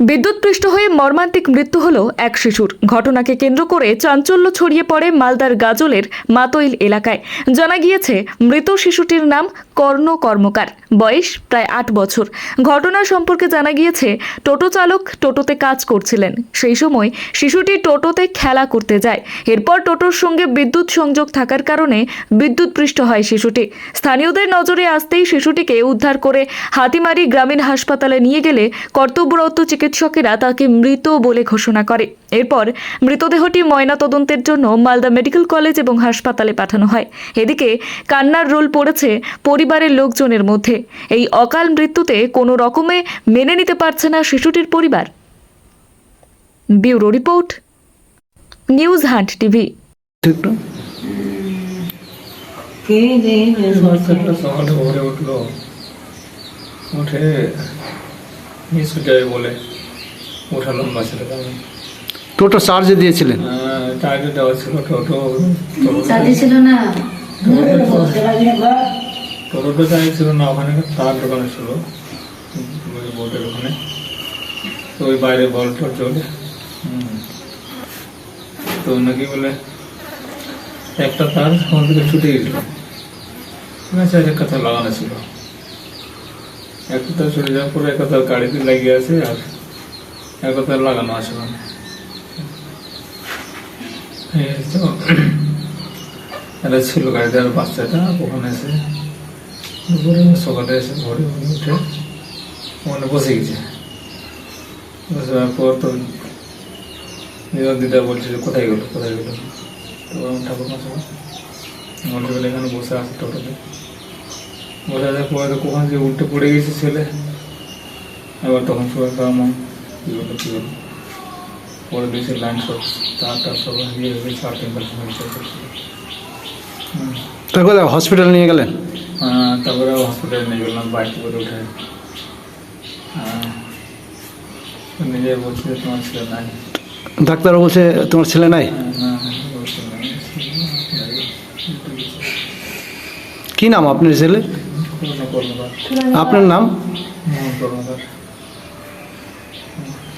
বিদ্যুৎপৃষ্ট হয়ে মর্মান্তিক মৃত্যু হল এক শিশুর। ঘটনাকে কেন্দ্র করে চাঞ্চল্য ছড়িয়ে পড়ে মালদার গাজলের মাতইল এলাকায়। জানা গিয়েছে, মৃত শিশুটির নাম কর্ণ কর্মকার। বয়স প্রায় আট বছর। ঘটনা সম্পর্কে জানা গিয়েছে, টোটো চালক টোটোতে কাজ করছিলেন। সেই সময় শিশুটি টোটোতে খেলা করতে যায়। এরপর টোটোর সঙ্গে বিদ্যুৎ সংযোগ থাকার কারণে বিদ্যুৎপৃষ্ট হয় শিশুটি। স্থানীয়দের নজরে আসতেই শিশুটিকে উদ্ধার করে হাতিমারি গ্রামীণ হাসপাতালে নিয়ে গেলে কর্তব্যরত চিকিৎসকেরা তাকে মৃত বলে ঘোষণা করে। এরপর মৃতদেহটি ময়নাতদন্তের জন্য মালদা মেডিকেল কলেজ এবং হাসপাতালে পাঠানো হয়। এদিকে কান্নার রোল পড়েছে পরিবারের লোকজনের মধ্যে। এই অকাল মৃত্যুতে কোনো রকমে মেনে নিতে পারছে না শিশুটির পরিবার। Bureau report news hunt TV. উঠে মিস যাবে বলে। টোটো চার্জে দিয়েছিলেন? দেওয়া ছিল টোটো। ছিল না। ছিল ওখানে একটা তার দোকানে ছিল। ওখানে। তো ওই বাইরে বল টল চলে। তো নাকি বলে একটা তার ওখান থেকে ছুটে গেছিল। একটা তার লাগানো ছিল। একটা তার ছুটে যাওয়ার পরে একটা তার গাড়িতে লাগিয়ে আছে আর একটা তার লাগানো আছে তো। এটা ছিল গাড়িতে আর বাচ্চাটা ওখানে এসে দুপুরে সকালে এসে ঘরে উঠে ওখানে বসে গেছে। বসে পর তো দিদা বলছে যে কোথায় গেলো কোথায় গেলো? তো ঠাকুর মাসে বলতে গেলে এখানে বসে আছে টোটোতে। বসে আসার পরে কখন যে উল্টে পড়ে গেছে ছেলে, এবার তখন সবাই খাওয়া মন কী হলো পরে দিয়েছে লাইন সব তার টার সব হয়ে গেছে আর টেম্পার তারপরে হসপিটাল নিয়ে গেলেন? আহ, তারপরে হসপিটালে নিয়ে গেলাম বাইক করে উঠে। তো নিজে বলছে যে তোমার ছেলে নাই। ডাক্তার বলছে তোমার ছেলে নাই। কি নাম আপনার ছেলে? আপনার নাম? মোহন কর্মকার me.